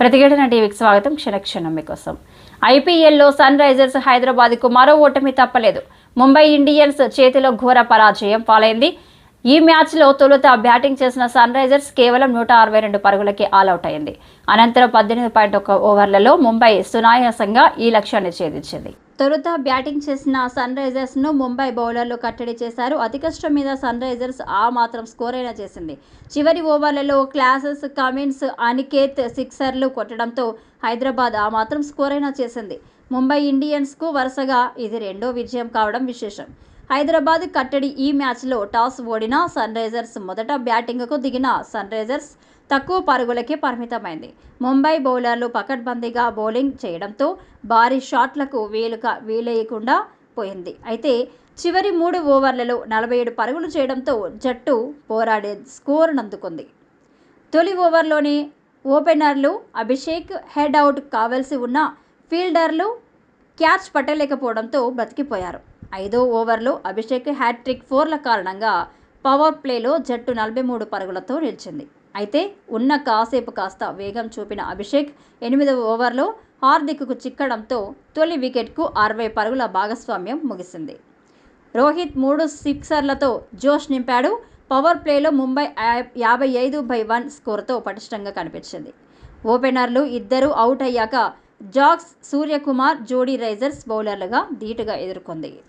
ప్రతిఘటన టీవీకి స్వాగతం. క్షణక్షణం మీకోసం. ఐపీఎల్లో సన్ రైజర్స్ హైదరాబాద్కు మరో ఓటమి తప్పలేదు. ముంబై ఇండియన్స్ చేతిలో ఘోర పరాజయం పాలైంది. ఈ మ్యాచ్లో తొలుత బ్యాటింగ్ చేసిన సన్ రైజర్స్ కేవలం నూట అరవై రెండు పరుగులకి ఆల్అవుట్ అయింది. అనంతరం పద్దెనిమిది పాయింట్ ఒక ఓవర్లలో ముంబై సునాయాసంగా ఈ లక్ష్యాన్ని ఛేదించింది. తొలుత బ్యాటింగ్ చేసిన సన్ రైజర్స్ను ముంబై బౌలర్లు కట్టడి చేశారు. అతి కష్టం మీద సన్ రైజర్స్ ఆ మాత్రం స్కోర్ అయినా చేసింది. చివరి ఓవర్లలో క్లాసెస్ కమిన్స్ అనికేత్ సిక్సర్లు కొట్టడంతో హైదరాబాద్ ఆ మాత్రం స్కోర్ అయినా చేసింది. ముంబై ఇండియన్స్కు వరుసగా ఇది రెండో విజయం కావడం విశేషం. హైదరాబాద్ కట్టడి ఈ మ్యాచ్లో టాస్ ఓడిన సన్ రైజర్స్ మొదట బ్యాటింగ్కు దిగిన సన్ రైజర్స్ తక్కువ పరుగులకే పరిమితమైంది. ముంబై బౌలర్లు పకడ్బందీగా బౌలింగ్ చేయడంతో భారీ షాట్లకు వీలుక వీలేయకుండా పోయింది. అయితే చివరి మూడు ఓవర్లలో నలభై ఏడు పరుగులు చేయడంతో జట్టు పోరాడే స్కోరును అందుకుంది తొలి ఓవర్లోనే ఓపెనర్లు అభిషేక్ హెడ్ అవుట్ కావాల్సి ఉన్న ఫీల్డర్లు క్యాచ్ పట్టలేకపోవడంతో బతికిపోయారు ఐదో ఓవర్లో అభిషేక్ హ్యాట్రిక్ ఫోర్ల కారణంగా పవర్ ప్లేలో జట్టు నలభై మూడు పరుగులతో నిలిచింది. అయితే ఉన్న కాసేపు కాస్త వేగం చూపిన అభిషేక్ ఎనిమిదవ ఓవర్లో హార్దిక్కు చిక్కడంతో తొలి వికెట్కు అరవై పరుగుల భాగస్వామ్యం ముగిసింది. రోహిత్ మూడు సిక్సర్లతో జోష్ నింపాడు. పవర్ ప్లేలో ముంబై యా- యాభై ఐదు బై వన్ స్కోర్తో పటిష్టంగా కనిపించింది. ఓపెనర్లు ఇద్దరు అవుట్ అయ్యాక జాక్స్ సూర్యకుమార్ జోడీ రైజర్స్ బౌలర్లుగా ధీటుగా ఎదుర్కొంది.